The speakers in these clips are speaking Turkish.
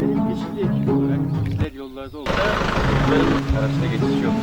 Benim geçici ekip olarak bizler yollarda yolların arasında geçiş yok.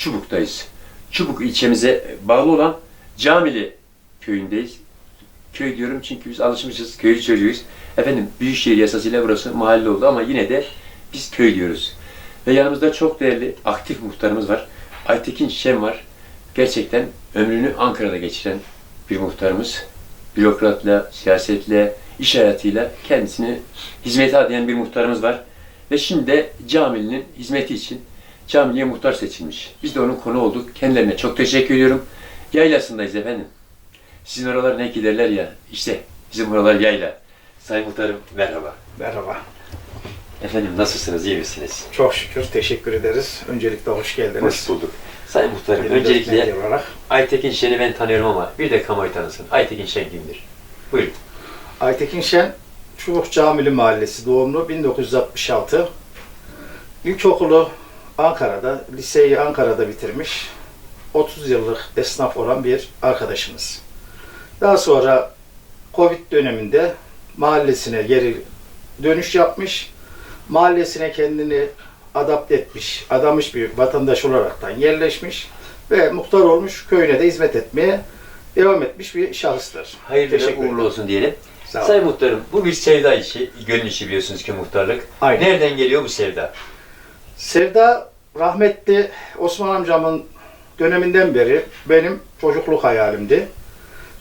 Çubuk'tayız. Çubuk ilçemize bağlı olan Camili köyündeyiz. Köy diyorum çünkü biz alışmışız, köylü çocuğuyuz. Efendim Büyükşehir yasasıyla burası mahalle oldu ama yine de biz köy diyoruz. Ve yanımızda çok değerli aktif muhtarımız var. Aytekin Şen var. Gerçekten ömrünü Ankara'da geçiren bir muhtarımız. Bürokratla, siyasetle, iş hayatıyla kendisini hizmete adayan bir muhtarımız var. Ve şimdi de Camili'nin hizmeti için Camili'ye muhtar seçilmiş. Biz de onun konu olduk. Kendilerine çok teşekkür ediyorum. Yaylasındayız efendim. Sizin oralar ne giderler ya. İşte bizim oralar yayla. Sayın Muhtarım merhaba. Merhaba. Efendim nasılsınız, iyi misiniz? Çok şükür teşekkür ederiz. Öncelikle hoş geldiniz. Hoş bulduk. Sayın Muhtarım Bir öncelikle olarak Aytekin Şen'i ben tanıyorum ama bir de kamuoyu tanısın. Aytekin Şen kimdir? Buyurun. Aytekin Şen, Çubuk Camili Mahallesi doğumlu 1966. İlkokulu Ankara'da, liseyi Ankara'da bitirmiş. 30 yıllık esnaf olan bir arkadaşımız. Daha sonra Covid döneminde mahallesine geri dönüş yapmış. Mahallesine kendini adapte etmiş, adamış bir vatandaş olaraktan yerleşmiş ve muhtar olmuş, köyüne de hizmet etmeye devam etmiş bir şahıstır. Hayırlı ve uğurlu olsun diyelim. Sayın Muhtarım bu bir sevda işi, gönül işi biliyorsunuz ki muhtarlık. Aynen. Nereden geliyor bu sevda? Sevda rahmetli Osman amcamın döneminden beri benim çocukluk hayalimdi.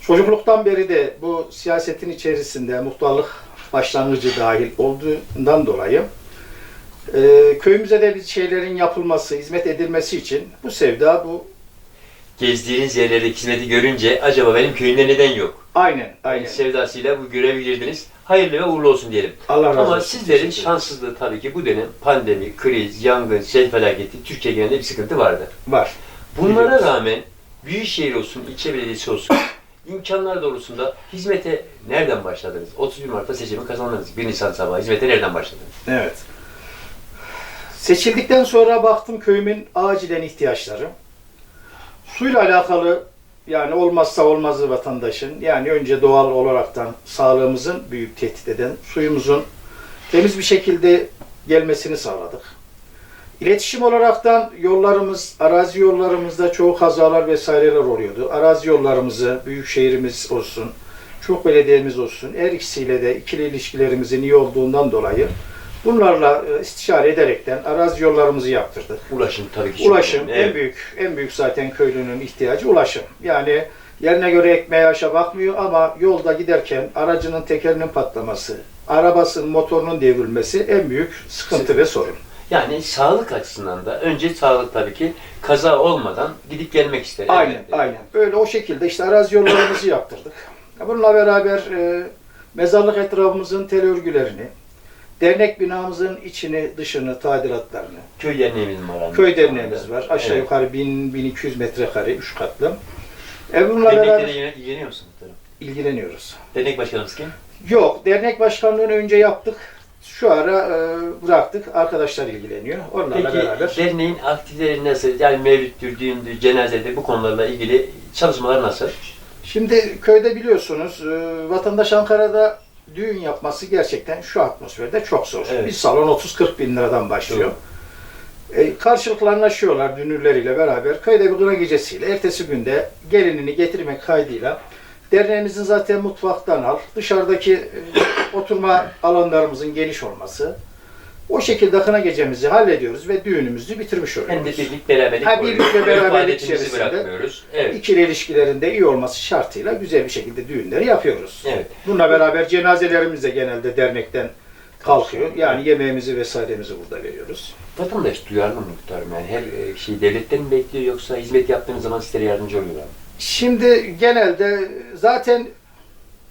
Çocukluktan beri de bu siyasetin içerisinde muhtarlık başlangıcı dahil olduğundan dolayı e, köyümüze de bir şeylerin yapılması, hizmet edilmesi için bu sevda bu Gezdiğiniz yerlerdeki hizmeti görünce acaba benim köyümde neden yok? aynen aynen. Sevdasıyla bu görevi girdiniz. Hayırlı ve uğurlu olsun diyelim. Allah razı Ama olsun. sizlerin Teşekkür ederim. şanssızlığı tabii ki bu dönem pandemi, kriz, yangın, sel felaketi, Türkiye genelinde bir sıkıntı vardı. var. Bunlara Biliyoruz. rağmen büyükşehir olsun, ilçe belediyesi olsun, imkanlar doğrultusunda hizmete nereden başladınız? 31 Mart'ta seçimi kazandınız. 1 Nisan sabahı hizmete nereden başladınız? Evet. Seçildikten sonra baktım köyümün acilen ihtiyaçları. Suyla alakalı yani olmazsa olmazı vatandaşın yani önce doğal olaraktan sağlığımızın büyük tehdit eden suyumuzun temiz bir şekilde gelmesini sağladık. İletişim olaraktan yollarımız, arazi yollarımızda çoğu kazalar vesaireler oluyordu. Arazi yollarımızı, büyük şehrimiz olsun, çok belediyemiz olsun, her ikisiyle de ikili ilişkilerimizin iyi olduğundan dolayı bunlarla e, istişare ederekten arazi yollarımızı yaptırdık. Ulaşım tabii ki Ulaşım önemli. Evet. en büyük en büyük zaten köylünün ihtiyacı ulaşım. Yani yerine göre ekmeğe yaşa bakmıyor ama yolda giderken aracının tekerinin patlaması, arabasının motorunun devrilmesi en büyük sıkıntı ve sorun. Yani sağlık açısından da önce sağlık tabii ki kaza olmadan gidip gelmek ister. Aynen, elbette. aynen. Böyle o şekilde işte arazi yollarımızı yaptırdık. Bununla beraber e, mezarlık etrafımızın tel örgülerini, dernek binamızın içini, dışını, tadilatlarını, Köy derneğimiz var. köy derneğimiz var. Aşağı Evet. yukarı 1000-1200 metrekare, 3 katlı. E bununla beraber ilgileniyor musun muhtarım? ilgileniyoruz. Dernek başkanımız kim? Yok, dernek başkanlığını önce yaptık. Şu ara e, bıraktık. Arkadaşlar ilgileniyor. Onlarla Peki beraber. derneğin aktiviteleri nasıl? Yani mevlüttür, düğündür, cenazede bu konularla ilgili çalışmalar nasıl? Şimdi köyde biliyorsunuz e, vatandaş Ankara'da düğün yapması gerçekten şu atmosferde çok zor. Evet. Bir salon 30-40 bin liradan başlıyor. E, karşılıklı anlaşıyorlar dünürleriyle beraber. Köyde bir kına gecesiyle ertesi günde gelinini getirmek kaydıyla derneğimizin zaten mutfaktan al, dışarıdaki e, oturma alanlarımızın geniş olması. O şekilde kına gecemizi hallediyoruz ve düğünümüzü bitirmiş Hem de oluyoruz. birlik beraberlik Ha, birlik ve beraberlik içerisinde. Evet. İkili ilişkilerinde iyi olması şartıyla güzel bir şekilde düğünleri yapıyoruz. Evet. Bununla beraber cenazelerimiz de genelde dernekten kalkıyor. Yani yemeğimizi vesairemizi burada veriyoruz. Vatandaş duyarlı mı muhtarım? Yani her e, şeyi devletten mi bekliyor yoksa hizmet yaptığınız zaman sizlere yardımcı oluyorlar mı? Şimdi genelde zaten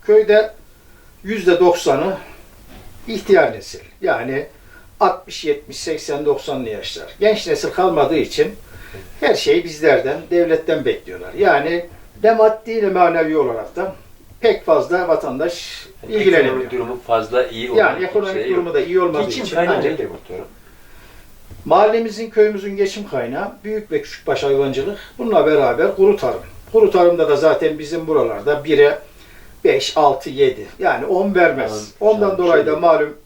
köyde yüzde doksanı ihtiyar nesil. Yani 60, 70, 80, 90'lı yaşlar. Genç nesil kalmadığı için her şeyi bizlerden, devletten bekliyorlar. Yani ne maddi ne manevi olarak da pek fazla vatandaş Yani ilgilenemiyor. Ekonomik durumu fazla iyi olan Yani ekonomik yok. durumu da iyi olmadığı Geçim için kaynağı ancak nedir muhtarım? mahallemizin, köyümüzün geçim kaynağı büyük ve küçükbaş hayvancılık. Bununla beraber kuru tarım. Kuru tarımda da zaten bizim buralarda 1'e 5, 6, 7 yani 10 vermez. Ondan dolayı da malum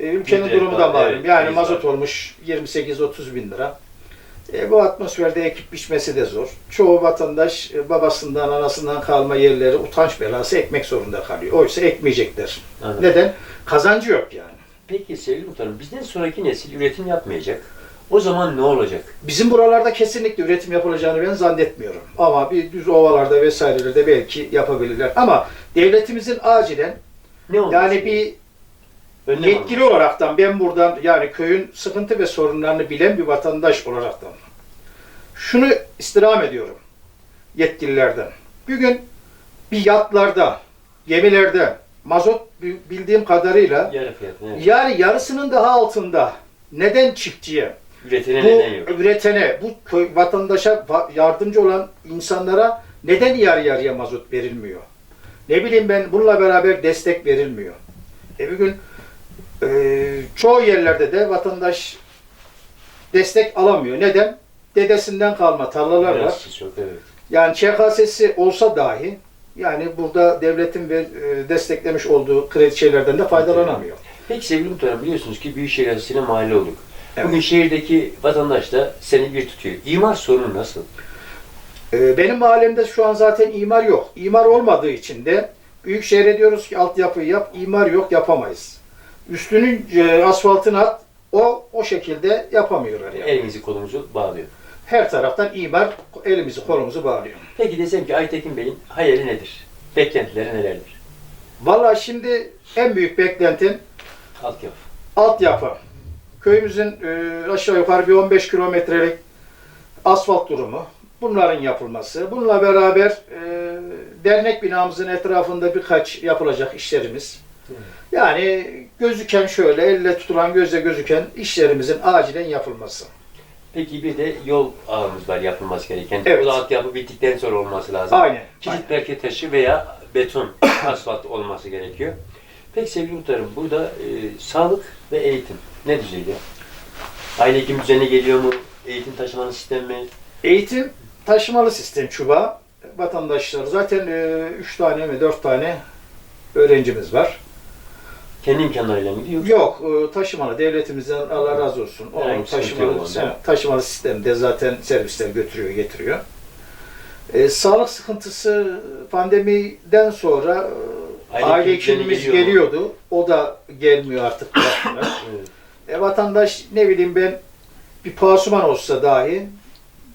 e, ülkenin Ücret durumu da var, malum. evet, yani mazot var. olmuş 28-30 bin lira. E, bu atmosferde ekip biçmesi de zor. Çoğu vatandaş e, babasından, anasından kalma yerleri utanç belası ekmek zorunda kalıyor. Oysa ekmeyecekler. Anladım. Neden? Kazancı yok yani. Peki sevgili muhtarım, bizden sonraki nesil üretim yapmayacak. O zaman ne olacak? Bizim buralarda kesinlikle üretim yapılacağını ben zannetmiyorum. Ama bir düz ovalarda vesairelerde belki yapabilirler. Ama devletimizin acilen Ne olacak? yani bir Önlem yetkili olaraktan ben buradan yani köyün sıkıntı ve sorunlarını bilen bir vatandaş olaraktan şunu istirham ediyorum yetkililerden. Bugün bir yatlarda, gemilerde mazot bildiğim kadarıyla Yarı fiyatı. Evet. yani yarısının daha altında neden çiftçiye Üretene bu neden yok. üretene, bu köy, vatandaşa va- yardımcı olan insanlara neden yarı yarıya mazot verilmiyor? Ne bileyim ben bununla beraber destek verilmiyor. E bugün e, çoğu yerlerde de vatandaş destek alamıyor. Neden? Dedesinden kalma tarlalar var. Biraz çok evet. Yani ÇKS'si olsa dahi yani burada devletin ve e, desteklemiş olduğu kredi şeylerden de faydalanamıyor. Peki sevgili muhtarım biliyorsunuz ki Büyükşehir Yasası'na mahalle olduk. Evet. Bugün şehirdeki vatandaş da seni bir tutuyor. İmar sorunu nasıl? Ee, Benim mahallemde şu an zaten imar yok. İmar olmadığı için de Büyükşehir'e diyoruz ki altyapıyı yap, imar yok yapamayız. Üstünün e, asfaltını at, o o şekilde yapamıyorlar yani. Elimizi kolumuzu bağlıyor. Her taraftan imar elimizi kolumuzu bağlıyor. Peki desem ki Aytekin Bey'in hayali nedir? Beklentileri nelerdir? Vallahi şimdi en büyük beklentim Altyapı. altyapı. Köyümüzün e, aşağı yukarı bir 15 kilometrelik asfalt durumu. Bunların yapılması. Bununla beraber e, dernek binamızın etrafında birkaç yapılacak işlerimiz. Yani gözüken şöyle, elle tutulan gözle gözüken işlerimizin acilen yapılması. Peki bir de yol ağımız var yapılması gereken. Evet. Bu da altyapı bittikten sonra olması lazım. Aynen. Kilit berke taşı veya beton, asfalt olması gerekiyor. Peki sevgili muhtarım burada e, sağlık ve eğitim ne düzeyde? Aile hekim düzeni geliyor mu? Eğitim taşımanın sistemi mi? Eğitim taşımalı sistem çubuğa. Vatandaşlar zaten 3 tane mi 4 tane öğrencimiz var. Kendi imkanlarıyla mı gidiyor? Yok, e, taşımalı. Devletimizden Allah razı olsun. O Herhangi bir sıkıntı taşımalı, yok taşımalı sistemde zaten servisler götürüyor, getiriyor. E, sağlık sıkıntısı pandemiden sonra e, Aile aile hekimleri hekimimiz geliyor geliyordu. O da gelmiyor artık. bıraktılar. Evet. e, vatandaş ne bileyim ben bir pansuman olsa dahi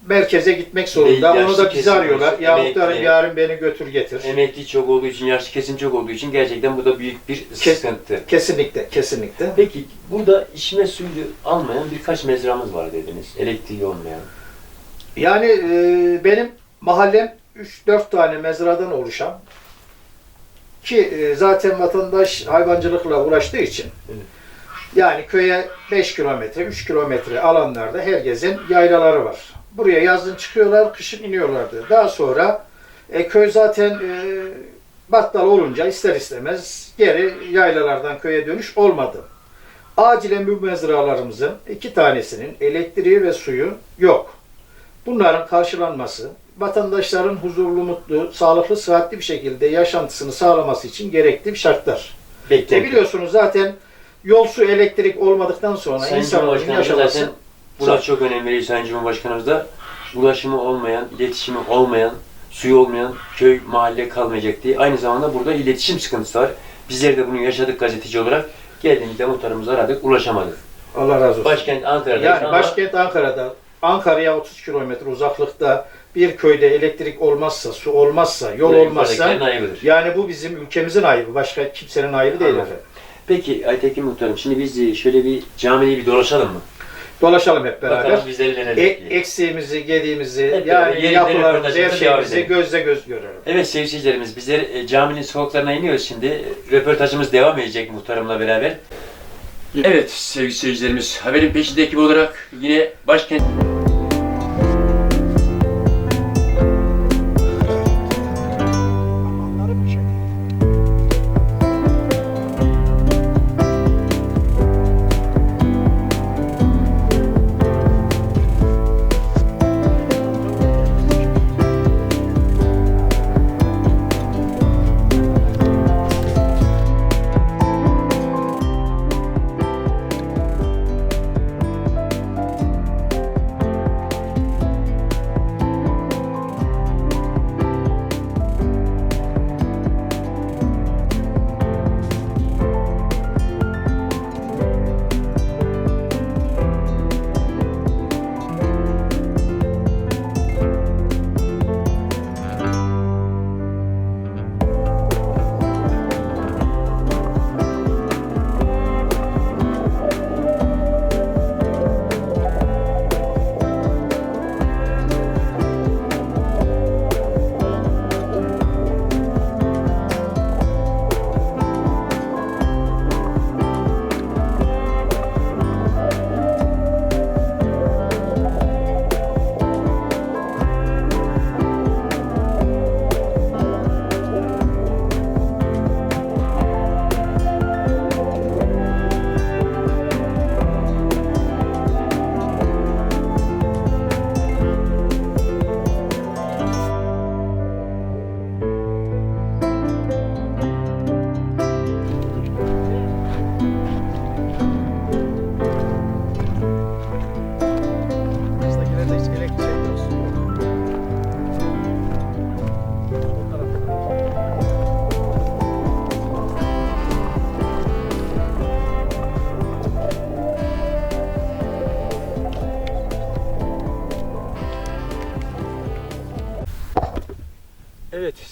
merkeze gitmek zorunda. Yaşlı Onu da bizi kesim arıyorlar. emekli. muhtarım yarın beni götür getir. Emekli çok olduğu için, yaşlı kesim çok olduğu için gerçekten bu da büyük bir Kes- sıkıntı. Kesinlikle, kesinlikle. Peki burada içme suyu almayan birkaç mezramız var dediniz. Elektriği olmayan. Yani e, benim mahallem 3-4 tane mezradan oluşan ki e, zaten vatandaş hayvancılıkla uğraştığı için Evet. yani köye 5 kilometre, 3 kilometre alanlarda herkesin yaylaları var. Buraya yazın çıkıyorlar, kışın iniyorlardı. Daha sonra e, köy zaten e, battal olunca ister istemez geri yaylalardan köye dönüş olmadı. Acilen bu mezralarımızın iki tanesinin elektriği ve suyu yok. Bunların karşılanması, vatandaşların huzurlu, mutlu, sağlıklı, sıhhatli bir şekilde yaşantısını sağlaması için gerekli bir şartlar. E Beklenti. biliyorsunuz zaten yol, su, elektrik olmadıktan sonra Sayın insanların yaşaması zaten buna çok önem veriyor Sayın Cumhurbaşkanımız da. Ulaşımı olmayan, iletişimi olmayan, suyu olmayan köy, mahalle kalmayacak diye. Aynı zamanda burada iletişim sıkıntısı var. Bizler de bunu yaşadık gazeteci olarak. Geldiğimizde muhtarımızı aradık, ulaşamadık. Allah razı olsun. Başkent Ankara'da yani başkent Ankara'da, Ankara'ya 30 kilometre uzaklıkta bir köyde elektrik olmazsa, su olmazsa, yol olmazsa ayıbıdır. yani bu bizim ülkemizin ayıbı. Başka kimsenin ayıbı değil Anladım. efendim. Peki Aytekin Muhtarım, şimdi biz şöyle bir camiyi bir dolaşalım mı? Dolaşalım hep beraber. Bakalım bizleri neler E, bekliyor. eksiğimizi, gediğimizi, Hep beraber yani yapılarımızı, her röportajımıza devam şeyimizi edelim. gözle göz görelim. Evet sevgili seyircilerimiz, bizler e, caminin sokaklarına iniyoruz şimdi. E, Röportajımız devam edecek muhtarımla beraber. Evet sevgili seyircilerimiz, haberin peşinde ekibi olarak yine başkent...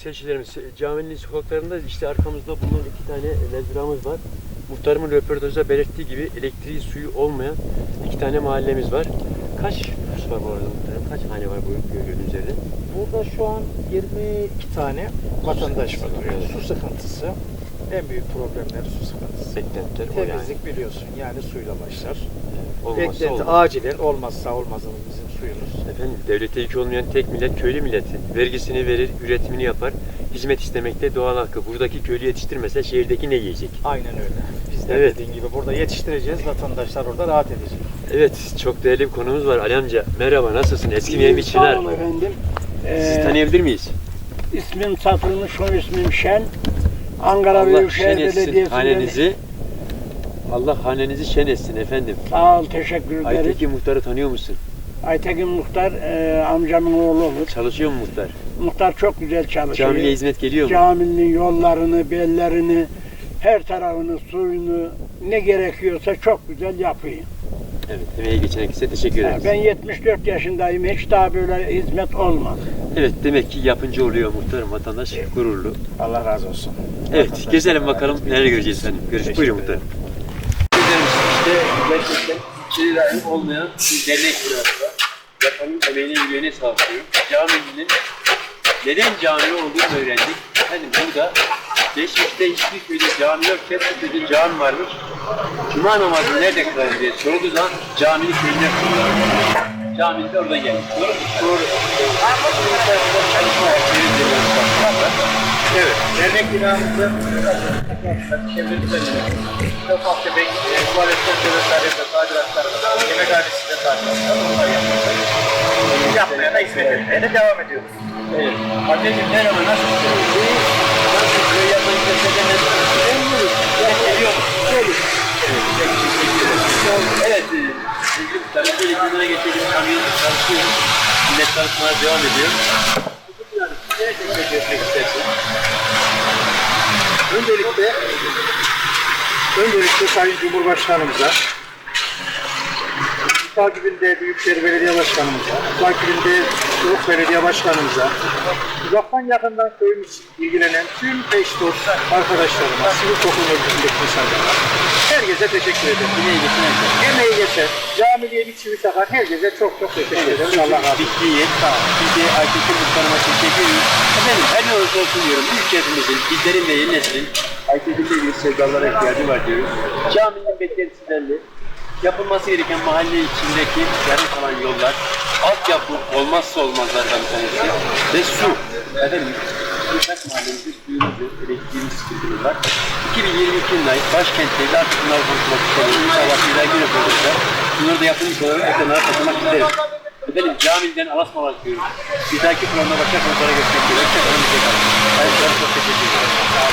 Evet seyircilerimiz, caminin sokaklarında işte arkamızda bulunan iki tane mezramız var. Muhtarımın röportajda belirttiği gibi elektriği, suyu olmayan iki tane mahallemiz var. Kaç nüfus var bu arada muhtarım? Kaç hane var bu köyün üzerinde? Burada şu an 22 tane vatandaş var. Evet. Su sıkıntısı. En büyük problemleri su sıkıntısı. Beklentiler o yani. Temizlik biliyorsun yani suyla başlar. Olmazsa Beklenti olmaz. acilen olmazsa olmazımız bizim suyumuz. Efendim devlete yük olmayan tek millet köylü milleti. Vergisini verir, üretimini yapar. Hizmet istemekte doğal hakkı. Buradaki köylü yetiştirmese şehirdeki ne yiyecek? Aynen öyle. Biz de Evet. dediğin gibi burada yetiştireceğiz. Vatandaşlar orada rahat edecek. Evet, çok değerli bir konumuz var. Ali amca, merhaba, nasılsın? Eski Mehmet Sağ Çınar. olun efendim. Sizi Ee, tanıyabilir miyiz? ismim satılmış, soy ismim Şen. Ankara Allah Büyükşehir Belediyesi'nden. hanenizi. Allah hanenizi şen etsin efendim. Sağ ol, teşekkür ederim. Aytekin Muhtar'ı tanıyor musun? Muhtar e, amcamın oğlu olur. Çalışıyor mu Muhtar? Muhtar çok güzel çalışıyor. Camiye hizmet geliyor mu? Caminin yollarını, bellerini, her tarafını, suyunu ne gerekiyorsa çok güzel yapıyor. Evet, emeğe geçen herkese teşekkür ederiz. Ben 74 yaşındayım. Hiç daha böyle hizmet olmadı. Evet, demek ki yapınca oluyor muhtarım vatandaş gururlu. Allah razı olsun. Evet, gezelim bakalım neler göreceğiz efendim. Görüşürüz. Buyurun muhtarım. İşte gerçekten içeri olmayan bir dernek burası. Yapanın emeğine yüreğine sağlık diyorum. Caminin neden cami olduğunu öğrendik. Efendim burada geçmişte hiçbir köyde cami yokken köyde cami varmış. Cuma namazı nerede kılar diye sorulduğu zaman caminin köyünde kılıyorlar. Cami de oradan gelmiş. Doğru? Doğru. Evet, dernek binamızda çevremizde ufak tefek e, tuvalet kontrolörlerinde, tadilatlarında, yemekhanesinde tadilatlar, onlar yapıyoruz. Yapmaya da hizmet etmeye de devam ediyoruz. Evet. Anneciğim merhaba nasılsın? İyi. Nasıl köy yapmayı kesemeden memnunuz. Geliyoruz. Geliyoruz. Evet. e, Sevgili muhtarım, böyle günlere getirdiğimiz kamyon çalışıyoruz. Millet çalışmaya devam ediyor. Teşekkür istersin? Öncelikle öncelikle Sayın Cumhurbaşkanımıza, takibinde Büyükşehir Belediye Başkanımıza, takibinde Çubuk Belediye Başkanımıza, uzaktan yakından köyümüz ilgilenen tüm eş dost arkadaşlarıma, sivil toplum örgütündeki insanlara, herkese teşekkür ederim. Emeği geçen herkese. Emeği geçen, camiye bir çivi takan herkese çok çok teşekkür ederim. Allah razı olsun. Fikriye, biz de Aytekin Muhtarıma teşekkür ediyoruz. Efendim her ne olursa olsun diyorum, büyük şehrimizin, bizlerin de yeni neslin Aytekin'de bir sevdalara ihtiyacı var diyoruz. Caminin beklentisi belli. Yapılması gereken mahalle içindeki yarım kalan yollar, altyapı olmazsa olmazlardan bir tanesi ve su. Efendim, birkaç mahallemizde suyumuz yok, elektriğimiz sıkıntımız var. 2022 yılında ait artık bunları konuşmak istiyoruz. İnşallah bir dahaki röportajda bunları da yapılmış olarak ekranlara taşımak isteriz. Efendim camiden alasmalar diyoruz. Bir dahaki programda başka konulara görüşmek üzere. Hoşçakalın. Ben size çok teşekkür.